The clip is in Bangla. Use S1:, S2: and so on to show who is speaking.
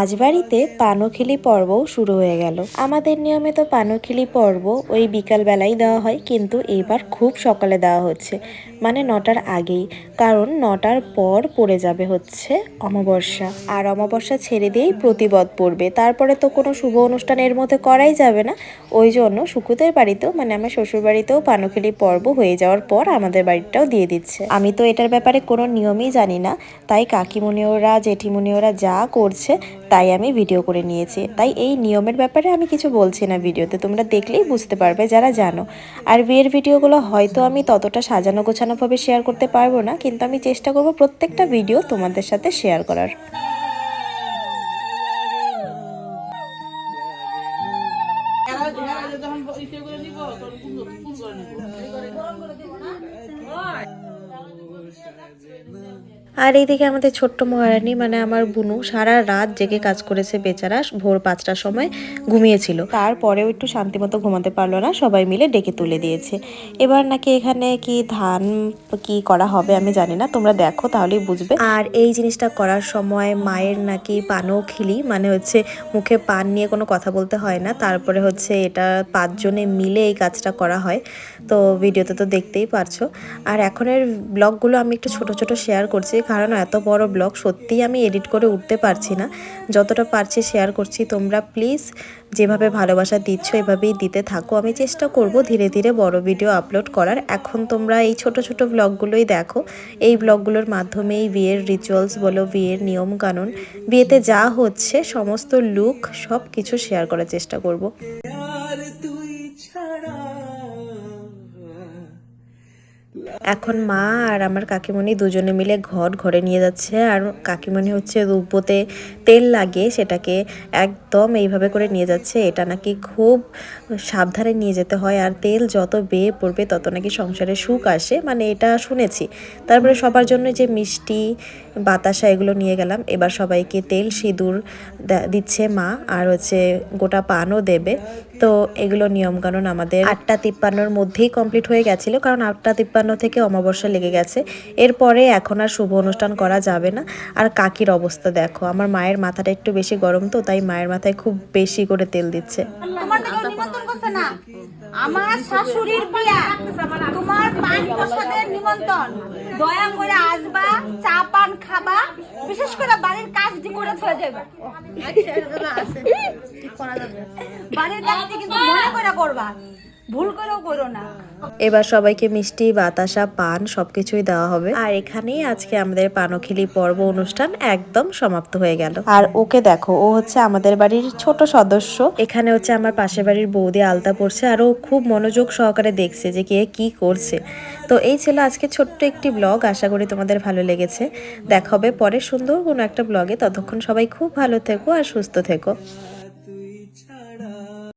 S1: আজ বাড়িতে পানখিলি পর্বও শুরু হয়ে গেল। আমাদের নিয়মে তো পানখিলি পর্ব ওই বিকাল বেলায় দেওয়া হয়, কিন্তু এবার খুব সকালে দেওয়া হচ্ছে মানে নটার আগেই, কারণ নটার পর পড়ে যাবে হচ্ছে অমাবস্যা। আর অমাবস্যা ছেড়ে দিয়েই প্রতিবদ পড়বে। তারপরে তো কোনো শুভ অনুষ্ঠানের মধ্যে করাই যাবে না। ওই জন্য শুকুদের বাড়িতেও মানে আমার শ্বশুর বাড়িতেও পানখিলি পর্ব হয়ে যাওয়ার পর আমাদের বাড়িটাও দিয়ে দিচ্ছে। আমি তো এটার ব্যাপারে কোনো নিয়মই জানি না। তাই কাকিমণি ওরা ওরা যা করছে তাই আমি ভিডিও করে নিয়েছি। তাই এই নিয়মের ব্যাপারে আমি কিছু বলছি না ভিডিওতে, তোমরা দেখলেই বুঝতে পারবে যারা জানো। আর বিয়ের ভিডিওগুলো হয়তো আমি ততটা সাজানো গোছানোভাবে শেয়ার করতে পারব না, কিন্তু আমি চেষ্টা করব প্রত্যেকটা ভিডিও তোমাদের সাথে শেয়ার করার।
S2: এরা
S1: আর এইদিকে আমাদের ছোট্ট মহারানী মানে আমার বুনু, সারা রাত জেগে কাজ করেছে বেচারা, ভোর পাঁচটার সময় ঘুমিয়েছিল। তারপরেও একটু শান্তি মতো ঘুমাতে পারল না, সবাই মিলে ডেকে তুলে দিয়েছে। এবার নাকি এখানে কি ধান কি করা হবে আমি জানি না, তোমরা দেখো, তাহলেই বুঝবে। আর এই জিনিসটা করার সময় মায়ের নাকি পানও খিলি মানে হচ্ছে মুখে পান নিয়ে কোনো কথা বলতে হয় না। তারপরে হচ্ছে এটা পাঁচজনে মিলে এই কাজটা করা হয়। তো ভিডিওতে তো দেখতেই পারছ। আর এখনের ব্লগগুলো আমি একটু ছোট ছোট শেয়ার করছি, কারণ এত বড় ব্লগ সত্যিই আমি এডিট করে উঠতে পারছি না। যতটা পারছি শেয়ার করছি, তোমরা প্লিজ যেভাবে ভালোবাসা দিচ্ছ, এভাবেই দিতে থাকো। আমি চেষ্টা করব ধীরে ধীরে বড় ভিডিও আপলোড করার। এখন তোমরা এই ছোট ছোট ব্লগগুলোই দেখো। এই ব্লগগুলোর মাধ্যমেই বিয়ের রিচুয়ালস বলো, বিয়ের নিয়ম কানুন, বিয়েতে যা হচ্ছে, সমস্ত লুক সব কিছু শেয়ার করার চেষ্টা করব। এখন মা আর আমার কাকিমণি দুজনে মিলে ঘর ঘরে নিয়ে যাচ্ছে আর কাকিমণি হচ্ছে রূপোতে তেল লাগিয়ে সেটাকে একদম এইভাবে করে নিয়ে যাচ্ছে। এটা নাকি খুব সাবধানে নিয়ে যেতে হয় আর তেল যত বেয়ে পড়বে তত নাকি সংসারে সুখ আসে। মানে এটা শুনেছি। তারপরে সবার জন্য যে মিষ্টি, বাতাসা এগুলো নিয়ে গেলাম। এবার সবাইকে তেল, সিঁদুর দিচ্ছে মা আর হচ্ছে গোটা পানও দেবে। তো এগুলো নিয়মকানুন আমাদের আটটা তিপ্পান্নর মধ্যেই কমপ্লিট হয়ে গেছিল কারণ আটটা তিপ্পান্ন থেকে অমাবস্যা লেগে গেছে। এরপরে এখন আর শুভ অনুষ্ঠান করা যাবে না। আর কাকির অবস্থা দেখো আমার মায়ের মাথাটা একটু বেশি গরম তো তাই মায়ের মাথায় খুব বেশি করে তেল দিচ্ছে।
S3: আমার শাশুড়ির বিয়া তোমার পান প্রসাদের নিমন্ত্রণ। দয়া করে আসবা চা পান খাবা বিশেষ করে বাড়ির কাজটি করে থয়ে
S1: এবার সবাইকে মিষ্টি, বাতাসা, পান সবকিছুই দেওয়া হবে। আর এখানেই আজকে আমাদের পানখিলি পর্ব অনুষ্ঠান একদম সমাপ্ত হয়ে গেল। আর ওকে দেখো, ও হচ্ছে আমাদের বাড়ির ছোট সদস্য। এখানে হচ্ছে আমার পাশের বাড়ির বৌদি আলতা পড়ছে, আর ও খুব মনোযোগ সহকারে দেখছে যে কে কি করছে। তো এই ছিল আজকে ছোট্ট একটি ব্লগ, আশা করি তোমাদের ভালো লেগেছে। দেখা হবে পরে সুন্দর কোনো একটা ব্লগে। ততক্ষণ সবাই খুব ভালো থেকো আর সুস্থ থেকো।